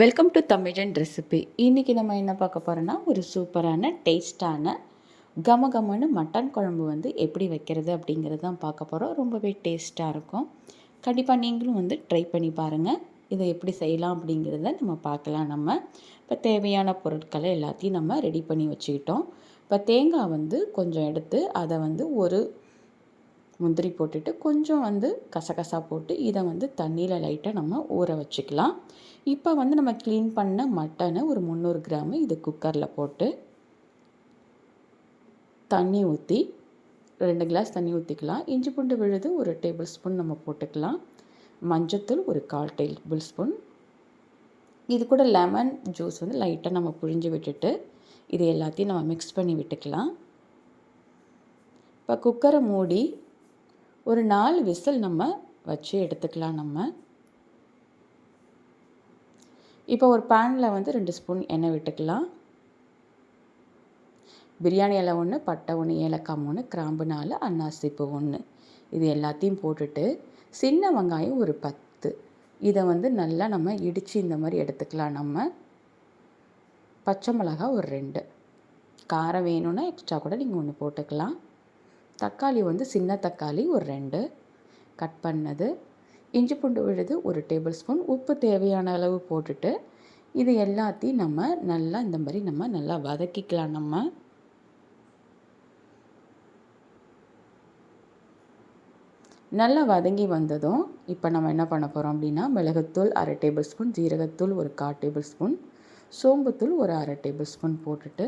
Welcome to தமிழன் recipe இன்றைக்கி நம்ம என்ன பார்க்க போகிறோன்னா ஒரு சூப்பரான டேஸ்ட்டான கம கமன்னு மட்டன் குழம்பு வந்து எப்படி வைக்கிறது அப்படிங்கிறது தான் பார்க்க போகிறோம் ரொம்பவே டேஸ்ட்டாக இருக்கும். கண்டிப்பாக நீங்களும் வந்து ட்ரை பண்ணி பாருங்கள் இதை எப்படி செய்யலாம் அப்படிங்கிறத நம்ம பார்க்கலாம் நம்ம. இப்போ தேவையான பொருட்களை எல்லாத்தையும் நம்ம ரெடி பண்ணி வச்சுக்கிட்டோம். இப்போ தேங்காய் வந்து கொஞ்சம் எடுத்து அதை வந்து ஒரு முந்திரி போட்டுட்டு கொஞ்சம் வந்து கசகசா போட்டு இதை வந்து தண்ணியில் லைட்டாக நம்ம ஊற வச்சுக்கலாம். இப்போ வந்து நம்ம க்ளீன் பண்ண மட்டனை ஒரு முந்நூறு கிராமு இது குக்கரில் போட்டு தண்ணி ஊற்றி ரெண்டு கிளாஸ் தண்ணி ஊற்றிக்கலாம் இஞ்சி பூண்டு விழுது ஒரு டேபிள் ஸ்பூன் நம்ம போட்டுக்கலாம். மஞ்சத்தூள் ஒரு கால் டேபிள் ஸ்பூன் இது கூட லெமன் ஜூஸ் வந்து லைட்டாக நம்ம புழிஞ்சு விட்டுட்டு இது எல்லாத்தையும் நம்ம மிக்ஸ் பண்ணி விட்டுக்கலாம். இப்போ குக்கரை மூடி ஒரு நாலு விசில் நம்ம வச்சு எடுத்துக்கலாம் நம்ம. இப்போ ஒரு பேனில் வந்து ரெண்டு ஸ்பூன் எண்ணெய் விட்டுக்கலாம். பிரியாணி இலை ஒன்று பட்டை ஒன்று ஏலக்காய் மூணு கிராம்பு நாலு அன்னாசிப்பு ஒன்று இது எல்லாத்தையும் போட்டுட்டு சின்ன வெங்காயம் ஒரு பத்து. இதை வந்து நல்லா நம்ம இடித்து இந்த மாதிரி எடுத்துக்கலாம் நம்ம. பச்சை மிளகா ஒரு ரெண்டு. காரம் வேணும்னா எக்ஸ்ட்ரா கூட நீங்கள் ஒன்று போட்டுக்கலாம். தக்காளி வந்து சின்ன தக்காளி ஒரு ரெண்டு. கட் பண்ணது. இஞ்சி பூண்டு விழுது ஒரு டேபிள் ஸ்பூன். உப்பு தேவையான அளவு போட்டுட்டு இது எல்லாத்தையும் நம்ம நல்லா இந்த மாதிரி நம்ம நல்லா வதக்கிக்கலாம் நம்ம. நல்லா வதங்கி வந்ததும் இப்போ நம்ம என்ன பண்ண போகிறோம் அப்படின்னா மிளகுத்தூள் அரை டேபிள் ஸ்பூன் ஜீரகத்தூள் ஒரு கால் டேபிள் ஸ்பூன் சோம்புத்தூள் ஒரு அரை டேபிள் ஸ்பூன் போட்டுட்டு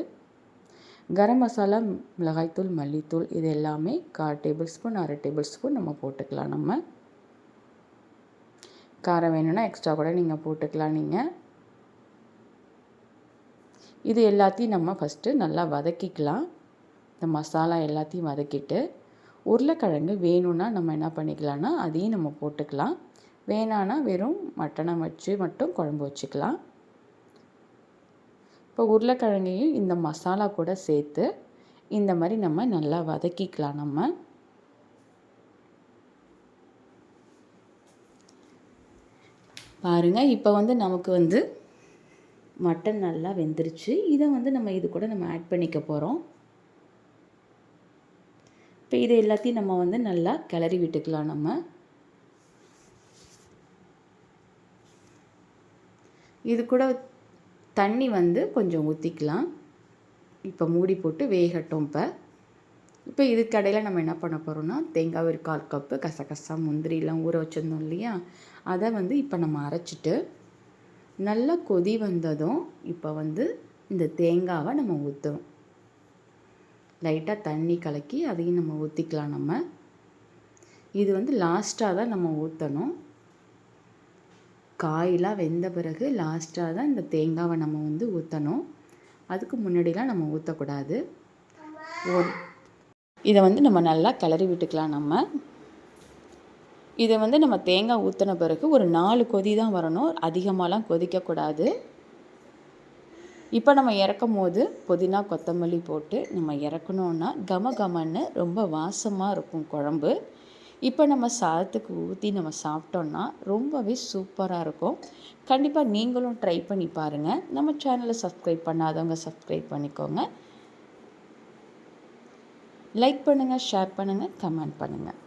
கரம் மசாலா மிளகாய்த்தூள் மல்லித்தூள் இது எல்லாமே கால் டேபிள் ஸ்பூன் அரை டேபிள் ஸ்பூன் நம்ம போட்டுக்கலாம் நம்ம. காரம் வேணும்னா எக்ஸ்ட்ரா கூட நீங்கள் போட்டுக்கலாம் நீங்கள் இது எல்லாத்தையும் நம்ம ஃபஸ்ட்டு நல்லா வதக்கிக்கலாம். இந்த மசாலா எல்லாத்தையும் வதக்கிட்டு உருளைக்கிழங்கு வேணும்னா நம்ம என்ன பண்ணிக்கலாம்னா அதையும் நம்ம போட்டுக்கலாம். வேணான்னா வெறும் மட்டனை வச்சு மட்டும் குழம்பு வச்சுக்கலாம். இப்போ உருளைக்கிழங்கையும் இந்த மசாலா கூட சேர்த்து இந்த மாதிரி நம்ம நல்லா வதக்கிக்கலாம் நம்ம. பாருங்கள் இப்போ வந்து நமக்கு வந்து மட்டன் நல்லா வெந்துருச்சு. இதை வந்து நம்ம இது கூட நம்ம ஆட் பண்ணிக்க போகிறோம் இப்போ இது எல்லாத்தையும் நம்ம வந்து நல்லா கிளறி விட்டுக்கலாம் நம்ம. இது கூட தண்ணி வந்து கொஞ்சம் ஊற்றிக்கலாம் இப்போ மூடி போட்டு வேகட்டும் இப்போ. இப்போ இதுக்கடையில் நம்ம என்ன பண்ண போகிறோம்னா தேங்காய் ஒரு கால் கப்பு கசகசா முந்திரிலாம் ஊற வச்சுருந்தோம் இல்லையா? அதை வந்து இப்போ நம்ம அரைச்சிட்டு நல்லா கொதி வந்ததும் இப்போ வந்து இந்த தேங்காவை நம்ம ஊற்றுறோம் லைட்டாக தண்ணி கலக்கி அதையும் நம்ம ஊற்றிக்கலாம் நம்ம. இது வந்து லாஸ்ட்டாக தான் நம்ம ஊற்றணும் காயெலாம் வெந்த பிறகு லாஸ்ட்டாக தான் இந்த தேங்காவை நம்ம வந்து ஊற்றணும் அதுக்கு முன்னாடிலாம் நம்ம ஊற்றக்கூடாது ஒரு இதை வந்து நம்ம நல்லா கிளறி விட்டுக்கலாம் நம்ம. இதை வந்து நம்ம தேங்காய் ஊற்றின பிறகு ஒரு நாலு கொதி தான் வரணும். அதிகமாகலாம் கொதிக்கக்கூடாது. இப்போ நம்ம இறக்கும் போது புதினா கொத்தமல்லி போட்டு நம்ம இறக்கணுன்னா கம கமன்னு ரொம்ப வாசமாக இருக்கும் குழம்பு. இப்போ நம்ம சாதத்துக்கு ஊற்றி நம்ம சாப்பிட்டோன்னா ரொம்பவே சூப்பராக இருக்கும். கண்டிப்பாக நீங்களும் ட்ரை பண்ணி பாருங்கள் நம்ம சேனலை சப்ஸ்கிரைப் பண்ணாதவங்க சப்ஸ்கிரைப் பண்ணிக்கோங்க. லைக் பண்ணுங்கள் ஷேர் பண்ணுங்கள் கமெண்ட் பண்ணுங்கள்